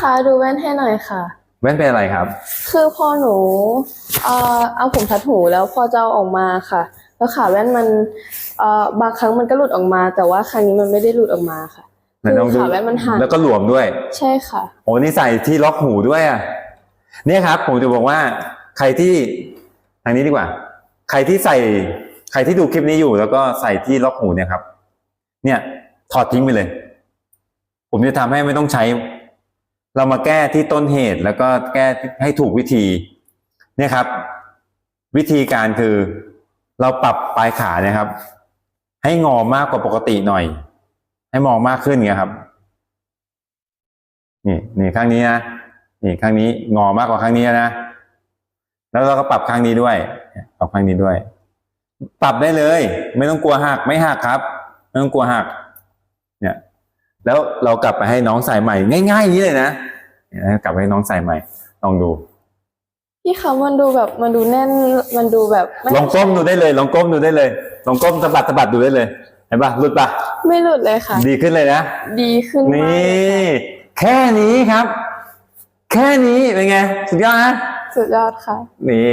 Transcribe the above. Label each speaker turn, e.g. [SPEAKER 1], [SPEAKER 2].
[SPEAKER 1] คะดูแว่นให้หน่อยค่ะ
[SPEAKER 2] แว่นเป็นอะไรครับ
[SPEAKER 1] คือพอหนูเอ่อเอาผมทัดหูแล้วพอจะเอาออกมาค่ะ แล้วขาแว่นมันเอ่อบางครั้งมันก็หลุดออกมา แต่ว่าครั้งนี้มันไม่ได้หลุดออกมาค่ะ
[SPEAKER 2] ไหนลองดู
[SPEAKER 1] คือขาแว่นมันหัก
[SPEAKER 2] แล้วก็หลวมด้วย
[SPEAKER 1] ใช่ค่ะ
[SPEAKER 2] โอ้นี่ใส่ที่ล็อกหูด้วยอะเนี่ยครับ ผมจะบอกว่าใครที่ทางนี้ดีกว่า ใครที่ใส่ ใครที่ดูคลิปนี้อยู่ แล้วก็ใส่ที่ล็อกหูเนี่ยครับ เนี่ยถอดทิ้งไปเลย ผมจะทำให้ไม่ต้องใช้ เรามาแก้ที่ต้นเหตุแล้วก็แก้ให้ถูกวิธีเนี่ยครับ วิธีการคือเราปรับปลายขาเนี่ยครับ ให้งอมากกว่าปกติหน่อย ให้มองมากขึ้นเงี้ยครับ นี่นี่ข้างนี้นะนี่ข้างนี้งอมากกว่าข้างนี้นะแล้วเราก็ปรับข้างนี้ด้วย ปรับข้างนี้ด้วย ปรับได้เลย ไม่ต้องกลัวหักไม่หักครับไม่ต้องกลัวหัก เนี่ย แล้วเรากลับไปให้น้องใส่ใหม่ ง่ายๆอย่างนี้เลยนะ กลับไปให้น้องใส่ใหม่ ลองดู
[SPEAKER 1] พี่คะมันดูแบบมันดูแน่นมันดูแบบไม่
[SPEAKER 2] ลองก้มดูได้เลย ลองก้มดูได้เลย ลองก้มสะบัดสะบัดดูได้เลย เห็นปะหลุดปะ
[SPEAKER 1] ไม่หลุดเลยค่ะ
[SPEAKER 2] ดีขึ้นเลยนะ
[SPEAKER 1] ดีขึ้นมาก
[SPEAKER 2] นี
[SPEAKER 1] เลย่
[SPEAKER 2] แค่นี้ครับ แค่นี้เป็นไง สุดยอดนะ
[SPEAKER 1] สุดยอดค่ะ
[SPEAKER 2] นี่